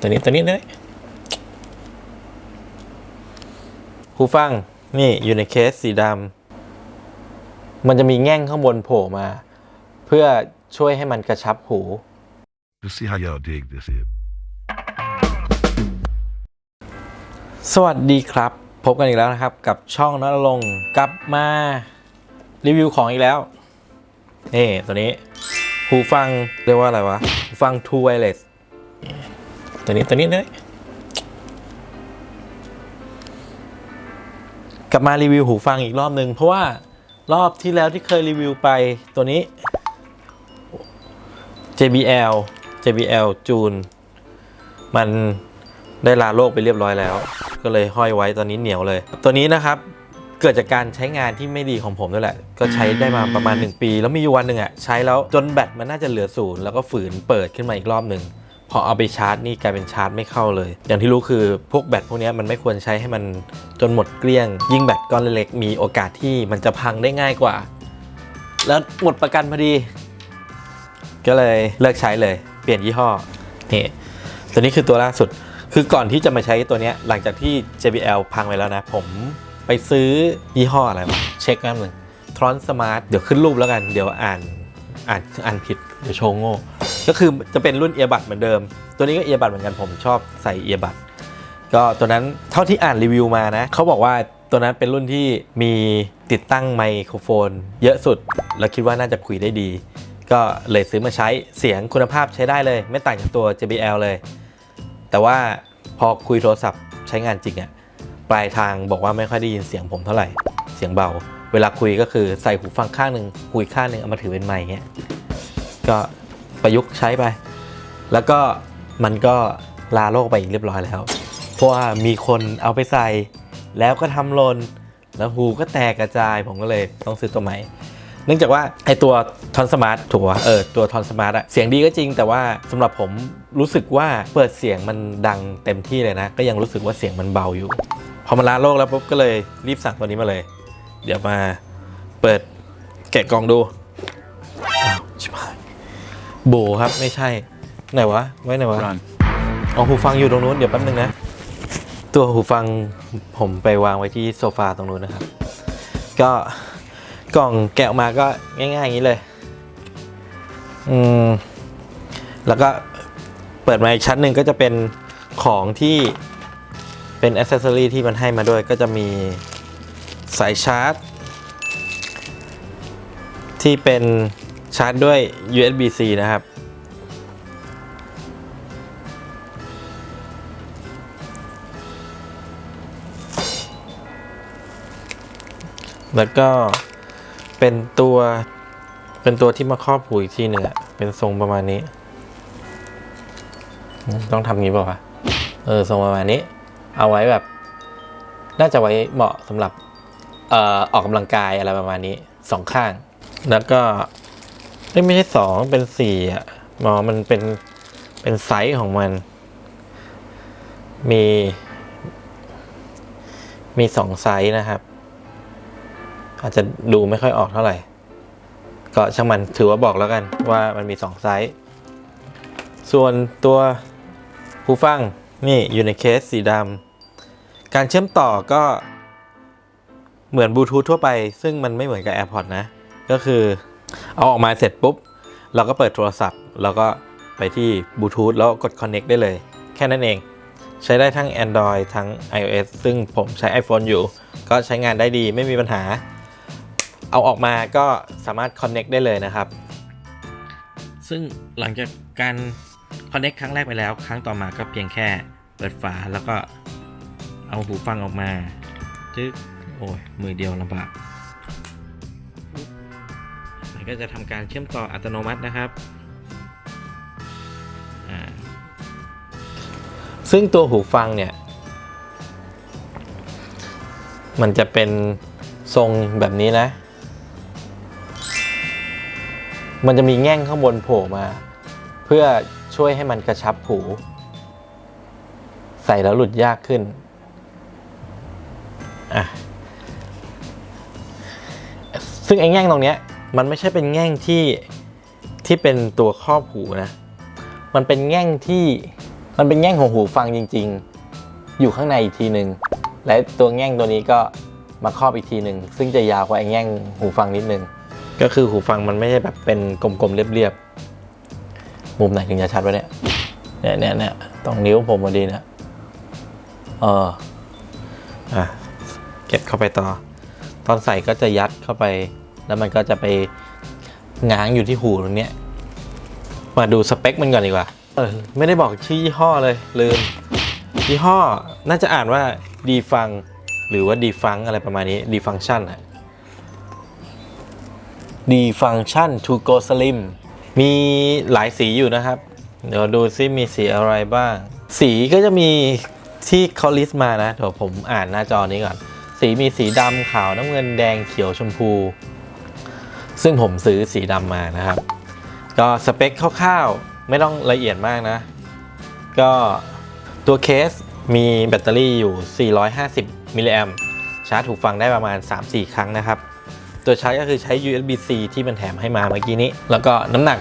ตัวนี้ตัวนี้เลยหูฟังนี่อยู่ในเคสสีดำมันจะมีแง่งข้างบนโผล่มา เพื่อช่วยให้มันกระชับหู Let's see how y'all dig this here. สวัสดีครับ พบกันอีกแล้วนะครับ กับช่องนรลงค์กลับมารีวิวของอีกแล้ว นี่ตัวนี้หูฟังเรียกว่าอะไรวะหูฟัง True Wireless ตัวนี้ตัวนี้เลยกลับมารีวิวหูฟังอีกรอบหนึ่งเพราะว่ารอบที่แล้วที่เคยรีวิวไปตัวนี้ JBL JBL จูนมันได้ลาโลกไปเรียบร้อยแล้ว ก็เลยห้อยไว้ตอนนี้เหนียวเลย ตัวนี้นะครับเกิดจากการใช้งานที่ไม่ดีของผมด้วยแหละ ก็ใช้ได้มาประมาณ 1 ปี แล้วมีอยู่วันหนึ่งอะใช้แล้วจนแบตมันน่าจะเหลือศูนย์แล้วก็ฝืนเปิดขึ้นมาอีกรอบหนึ่ง อเอาไปชาร์จนี่กลายเป็นชาร์จไม่เข้าเลย อย่างที่รู้คือพวกแบตพวกนี้มันไม่ควรใช้ให้มันจนหมดเกลี้ยง ยิ่งแบตก้อนเล็กมีโอกาสที่มันจะพังได้ง่ายกว่า แล้วหมดประกันพอดี ก็เลยเลิกใช้เลย เปลี่ยนยี่ห้อนี่ตัวนี้คือตัวล่าสุดคือก่อนที่จะมาใช้ตัวนี้หลังจากที่ JBL พังไปแล้วนะ ผมไปซื้อยี่ห้ออะไรวะเช็คแป๊บหนึงทรอนสมาร์ทเดี๋ยวขึ้นรูปแล้วกัน เดี๋ยวอ่านอ่านอ่านผิด เดี๋ยวโชว์โง่ ก็คือจะเป็นรุ่นเอียบัดเหมือนเดิม ตัวนี้ก็เอียบัดเหมือนกันผมชอบใส่เอียบัดก็ตัวนั้นเท่าที่อ่านรีวิวมานะเขาบอกว่าตัวนั้นเป็นรุ่นที่มีติดตั้งไมโครโฟน เยอะสุด แล้วคิดว่าน่าจะคุยได้ดี ก็เลยซื้อมาใช้เสียงคุณภาพใช้ได้เลย ไม่ต่างจากตัว JBL เลย แต่ว่าพอคุยโทรศัพท์ใช้งานจริงอะปลายทางบอกว่าไม่ค่อยได้ยินเสียงผมเท่าไหร่เสียงเบา เวลาคุยก็คือใส่หูฟังข้างหนึ่งคุยข้างหนึ่งเอามาถือเป็นไมค์เงี้ยก็ ประยุกต์ใช้ไป แล้วก็มันก็ลาโลกไปอีกเรียบร้อยแล้ว เพราะว่ามีคนเอาไปใส่ แล้วก็ทำหลนแล้วหูก็แตกกระจายผมก็เลยต้องซื้อตัวใหม่ เนื่องจากว่าไอตัวทอนสมาร์ทถูกปะเออตัวทอนสมาร์ทอะเสียงดีก็จริง แต่ว่าสำหรับผมรู้สึกว่าเปิดเสียงมันดังเต็มที่เลยนะ ก็ยังรู้สึกว่าเสียงมันเบาอยู่ พอมันลาโลกแล้วปุ๊บก็เลยรีบสั่งตัวนี้มาเลย เดี๋ยวมาเปิดแกะกล่องดู โบครับไม่ใช่ ไหนวะ ไว้ไหนวะ Run. เอาหูฟังอยู่ตรงนู้นเดี๋ยวแป๊บนึงนะ ตัวหูฟังผมไปวางไว้ที่โซฟาตรงนู้นนะครับ ก็กล่องแกะออกมาก็ง่ายๆอย่างนี้เลยอืมแล้วก็เปิดมาอีกชั้นหนึ่งก็จะเป็นของที่เป็นอ c เซสซอรีที่มันให้มาด้วยก็จะมีสายชาร์จ ที่เป็น ชาร์จด้วย USB-C นะครับ แล้วก็เป็นตัวเป็นตัวที่มาครอบหูอีกทีหนึ่งอะเป็นทรงประมาณนี้ ต้องทำงี้เปล่าวะเออทรงประมาณนี้ เอาไว้แบบ น่าจะไว้เหมาะสำหรับเอ่อออกกำลังกายอะไรประมาณนี้สองข้าง แล้วก็ ไม่ใช่สองเป็นสี่อะหมอมันเป็นเป็นไซส์ของมัน มี มีสองไซส์นะครับ อาจจะดูไม่ค่อยออกเท่าไหร่ ก็ช่างมันถือว่าบอกแล้วกันว่ามันมี2ไซส์ ส่วนตัวหูฟังนี่อยู่ในเคสสีดำการเชื่อมต่อก็เหมือนบลูทูธทั่วไป ซึ่งมันไม่เหมือนกับ AirPods นะ ก็คือ เอาออกมาเสร็จปุ๊บ เราก็เปิดโทรศัพท์ แล้วก็ไปที่บลูทูธแล้วกด Connect ได้เลย แค่นั้นเอง ใช้ได้ทั้ง Android ทั้ง iOS ซึ่งผมใช้ iPhone อยู่ ก็ใช้งานได้ดีไม่มีปัญหา เอาออกมาก็สามารถ Connect ได้เลยนะครับ ซึ่งหลังจากการ Connect ครั้งแรกไปแล้ว ครั้งต่อมาก็เพียงแค่เปิดฝาแล้วก็เอาหูฟังออกมาจึ๊กโอ้ยมือเดียวลำบาก ก็จะทำการเชื่อมต่ออัตโนมัตินะครับ ซึ่งตัวหูฟังเนี่ย มันจะเป็นทรงแบบนี้นะ มันจะมีแง่งข้างบนโผล่มา เพื่อช่วยให้มันกระชับหู ใส่แล้วหลุดยากขึ้น อะซึ่งไอ้แง่งตรงเนี้ย มันไม่ใช่เป็นแง่งที่ที่เป็นตัวครอบหูนะ มันเป็นแง่งที่มันเป็นแง่งของหูฟังจริง ๆ อยู่ข้างในอีกทีหนึ่งและตัวแง่งตัวนี้ก็มาครอบอีกทีหนึ่งซึ่งจะยาวกว่าไอ้แง่งหูฟังนิดนึงก็คือหูฟังมันไม่ใช่แบบเป็นกลมๆเรียบๆมุมไหนถึงจะชัดวะเนี่ยเนี่ยเนี่ยเนี่ยตรงนิ้วผมพอดีนี่ยเอออะเก็บเข้าไปต่อ ตอนใส่ก็จะยัดเข้าไป แล้วมันก็จะไปง้างอยู่ที่หูตรงเนี้ยมาดูสเปคมันก่อนดีกว่า เออไม่ได้บอกชื่อยี่ห้อเลย ลืม ยี่ห้อน่าจะอ่านว่าดีฟังหรือว่าดีฟังอะไรประมาณนี้ดีฟังชันอะดีฟังชัน to go slim มีหลายสีอยู่นะครับ เดี๋ยวดูซิมีสีอะไรบ้าง สีก็จะมีที่เขาลิสต์มานะเดี๋ยวผมอ่านหน้าจอนี้ก่อน สีมีสีดำขาวน้ำเงินแดงเขียวชมพู ซึ่งผมซื้อสีดำมานะครับ ก็สเปคคร่าวๆ ไม่ต้องละเอียดมากนะ ก็ตัวเคสมีแบตเตอรี่อยู่ 450 มิลลิแอมชาร์จถูกฟังได้ประมาณ 3-4 ครั้งนะครับ ตัวชาร์จก็คือใช้ USB-C ที่มันแถมให้มาเมื่อกี้นี้ แล้วก็น้ำหนัก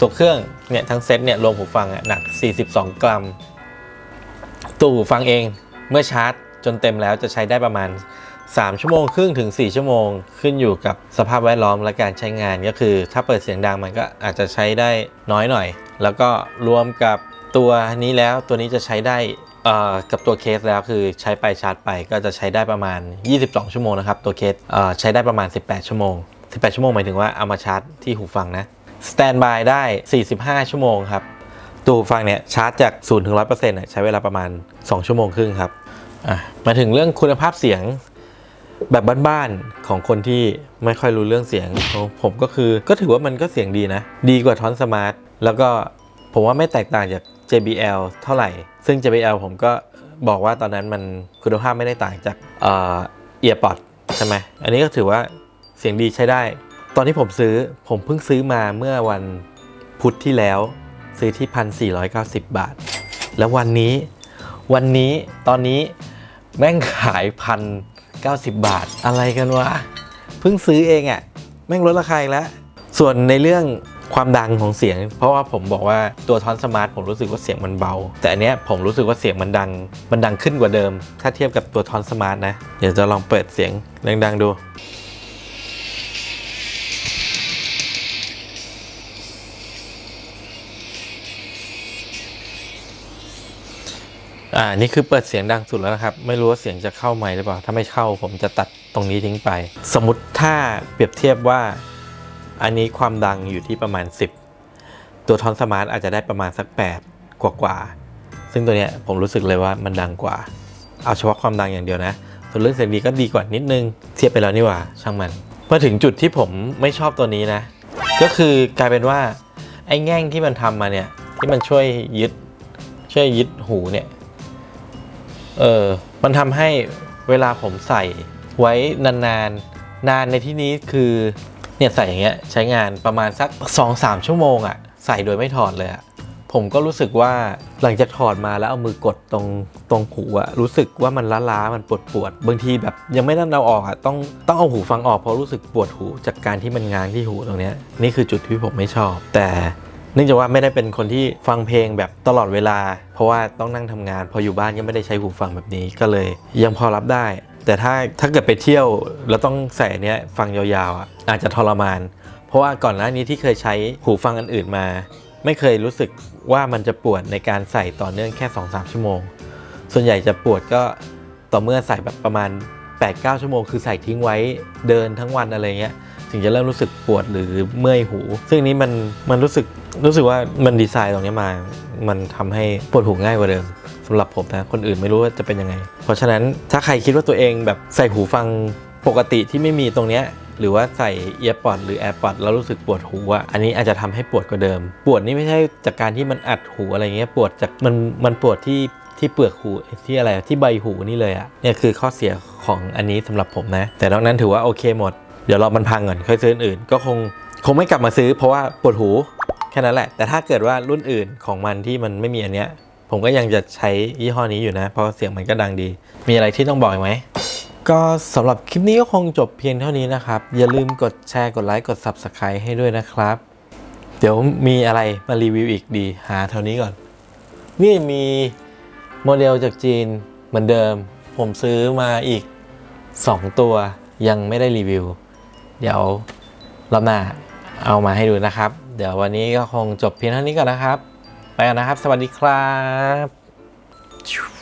ตัวเครื่องเนี่ยทั้งเซ็ตเนี่ยรวมหูฟังอะหนัก 42 กรัม ตัวหูฟังเองเมื่อชาร์จจนเต็มแล้วจะใช้ได้ประมาณ 3 ชั่วโมงครึ่งถึง 4 ชั่วโมง ขึ้นอยู่กับสภาพแวดล้อมและการใช้งานก็คือ ถ้าเปิดเสียงดังมันก็อาจจะใช้ได้น้อยหน่อย แล้วก็รวมกับตัวนี้แล้วตัวนี้จะใช้ได้กับตัวเคสแล้วคือใช้ไปชาร์จไปก็จะใช้ได้ประมาณ 22 ชั่วโมงนะครับ ตัวเคสเใช้ได้ประมาณ 18 ชั่วโมง 18 ชั่วโมงหมายถึงว่าเอามาชาร์จที่หูฟังนะสแตนบายได้ 45 ชั่วโมงครับตัวหูฟังเนี่ยชาร์จจาก0ถึง100%เนี่ยใช้เวลาประมาณ 2 ชั่วโมงครึ่งครับมาถึงเรื่องคุณภาพเสียง แบบบ้านๆของคนที่ไม่ค่อยรู้เรื่องเสียงผมก็คือก็ถือว่ามันก็เสียงดีนะ ดีกว่าทอนสมาร์ทแล้วก็ผมว่าไม่แตกต่างจาก JBL เท่าไหร่ ซึ่ง JBL ผมก็บอกว่าตอนนั้นมันคุณภาพไม่ได้ต่างจากเอ่อ EarPod ใช่ไหมอันนี้ก็ถือว่าเสียงดีใช้ได้ ตอนที่ผมซื้อผมเพิ่งซื้อมาเมื่อวันพุธที่แล้ว ซื้อที่ 1,490 บาท แล้ววันนี้วันนี้ตอนนี้แม่งขายพัน 90 บาท อะไรกันวะ เพิ่งซื้อเองอะ่ะ แม่งลดราคาอีกแล้ว ส่วนในเรื่องความดังของเสียง เพราะว่าผมบอกว่าตัวทอนสมาร์ทผมรู้สึกว่าเสียงมันเบา แต่อันเนี้ยผมรู้สึกว่าเสียงมันดัง มันดังขึ้นกว่าเดิม ถ้าเทียบกับตัวทอนสมาร์ทนะ เดี๋ยวจะลองเปิดเสียงดังๆดู อ่านี่คือเปิดเสียงดังสุดแล้วนะครับ ไม่รู้ว่าเสียงจะเข้าไหมหรือเปล่า ถ้าไม่เข้าผมจะตัดตรงนี้ทิ้งไป สมมติถ้าเปรียบเทียบว่าอันนี้ความดังอยู่ที่ประมาณ 10 ตัวทอนสมาร์ทอาจจะได้ประมาณสัก 8 กว่ากว่า ซึ่งตัวเนี้ยผมรู้สึกเลยว่ามันดังกว่า เอาเฉพาะความดังอย่างเดียวนะ ส่วนเรื่องเสียงดีก็ดีกว่านิดนึง เทียบไปแล้วนี่หว่าช่างมันมาถึงจุดที่ผมไม่ชอบตัวนี้นะ ก็คือกลายเป็นว่าไอ้แง่งที่มันทำมาเนี่ยที่มันช่วยยึดช่วยยึดหูเนี่ย เออมันทำให้เวลาผมใส่ไว้นานๆนานในที่นี้คือเนี่ยใส่อย่างเงี้ยใช้งานประมาณสัก 2-3 ชั่วโมงอะ่ะใส่โดยไม่ถอดเลยอะ่ะผมก็รู้สึกว่าหลังจากถอดมาแล้วเอามือกดตรงตรงหูอะรู้สึกว่ามันล้าๆมันปวดปวดบางทีแบบยังไม่ได้เอาออกอะต้องต้องเอาหูฟังออกเพราะรู้สึกปวดหูจากการที่มันง้างที่หูตรงเนี้ยนี่คือจุดที่ผมไม่ชอบ แต่ เนื่องจากว่าไม่ได้เป็นคนที่ฟังเพลงแบบตลอดเวลา เพราะว่าต้องนั่งทำงาน พออยู่บ้านก็ไม่ได้ใช้หูฟังแบบนี้ก็เลย ยังพอรับได้ แต่ถ้าถ้าเกิดไปเที่ยวแล้วต้องใส่เนี้ยฟังยาวๆอะอาจจะทรมาน เพราะว่าก่อนหน้านี้ที่เคยใช้หูฟังอันอื่นมา ไม่เคยรู้สึกว่ามันจะปวดในการใส่ต่อเนื่องแค่ 2-3 ชั่วโมง ส่วนใหญ่จะปวดก็ต่อเมื่อใส่แบบประมาณ 8-9 ชั่วโมง คือใส่ทิ้งไว้เดินทั้งวันอะไรเงี้ยถึงจะเริ่มรู้สึกปวดหรือเมื่อยหู ซึ่งนี้มันมันรู้สึก รู้สึกว่ามันดีไซน์ตรงนี้มา มันทำให้ปวดหูง่ายกว่าเดิมสำหรับผมนะ คนอื่นไม่รู้ว่าจะเป็นยังไง เพราะฉะนั้นถ้าใครคิดว่าตัวเองแบบใส่หูฟังปกติที่ไม่มีตรงเนี้ยหรือว่าใส่เอียร์ o d หรือ AirPod แล้วรู้สึกปวดหูอะอันนี้อาจจะทำให้ปวดกว่าเดิม ปวดนี่ไม่ใช่จากการที่มันอัดหูอะไรเงี้ยปวดจากมันมันปวดที่ที่เปลือกหูที่อะไรที่ใบหูนี่เลยอะเนี่ยคือข้อเสียของอันนี้สำหรับผมนะ แต่นอกนั้นถือว่าโอเคหมด เดี๋ยวรอมันพังก่อนค่อยซื้ออื่นก็คงคงไม่กลับมาซื้อเพราะว่าปวดหู แค่นั้นแหละ แต่ถ้าเกิดว่ารุ่นอื่นของมันที่มันไม่มีอันเนี้ย ผมก็ยังจะใช้ยี่ห้อนี้อยู่นะ เพราะเสียงมันก็ดังดี มีอะไรที่ต้องบอกไหม ก็สำหรับคลิปนี้ก็คงจบเพียงเท่านี้นะครับ อย่าลืมกดแชร์ กดไลค์ กด Subscribe ให้ด้วยนะครับ เดี๋ยวมีอะไรมารีวิวอีกดี หาเท่านี้ก่อน นี่มีโมเดลจากจีนเหมือนเดิม ผมซื้อมาอีก 2 ตัวยังไม่ได้รีวิว เดี๋ยวรอบหน้าเอามาให้ดูนะครับ เดี๋ยววันนี้ก็คงจบเพียงเท่านี้ก่อนนะครับ ไปกันนะครับ สวัสดีครับ